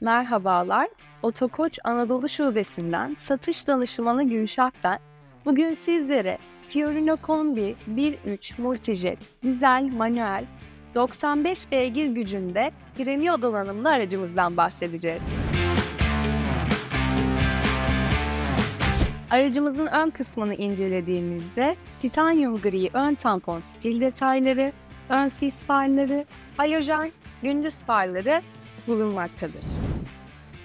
Merhabalar, Otokoç Anadolu Şubesi'nden satış danışmanı Gülşah ben. Bugün sizlere Fiorino Kombi 1.3 Multijet dizel manuel 95 beygir gücünde premium donanımlı aracımızdan bahsedeceğiz. Aracımızın ön kısmını incelediğimizde titanyum gri ön tampon stil detayları, ön sis farları, halojen gündüz farları bulunmaktadır.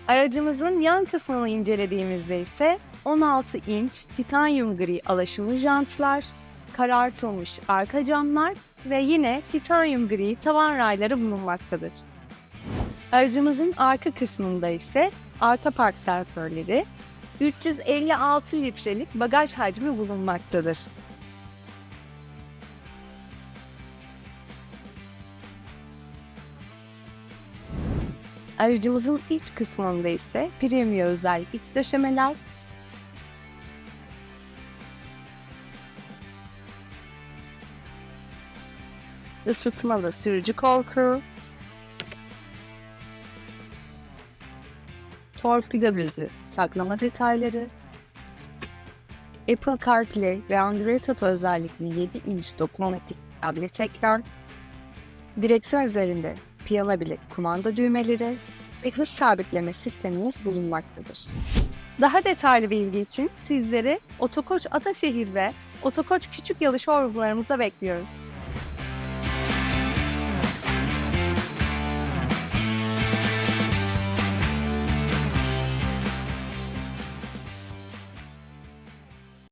Aracımızın yan kısmını incelediğimizde ise 16 inç titanyum gri alaşımlı jantlar, karartılmış arka camlar ve yine titanyum gri tavan rayları bulunmaktadır. Aracımızın arka kısmında ise arka park sensörleri, 356 litrelik bagaj hacmi bulunmaktadır. Aracımızın iç kısmında ise premium özel iç döşemeler, ısıtmalı sürücü koltuğu, torpido bezü saklama detayları, Apple CarPlay ve Android Auto özellikli 7 inç dokunmatik tablet ekran, direksiyon üzerinde piyano bilek kumanda düğmeleri ve hız sabitleme sistemimiz bulunmaktadır. Daha detaylı bilgi için sizleri Otokoç Ataşehir ve Otokoç Küçük Yalı showroomlarımıza bekliyoruz.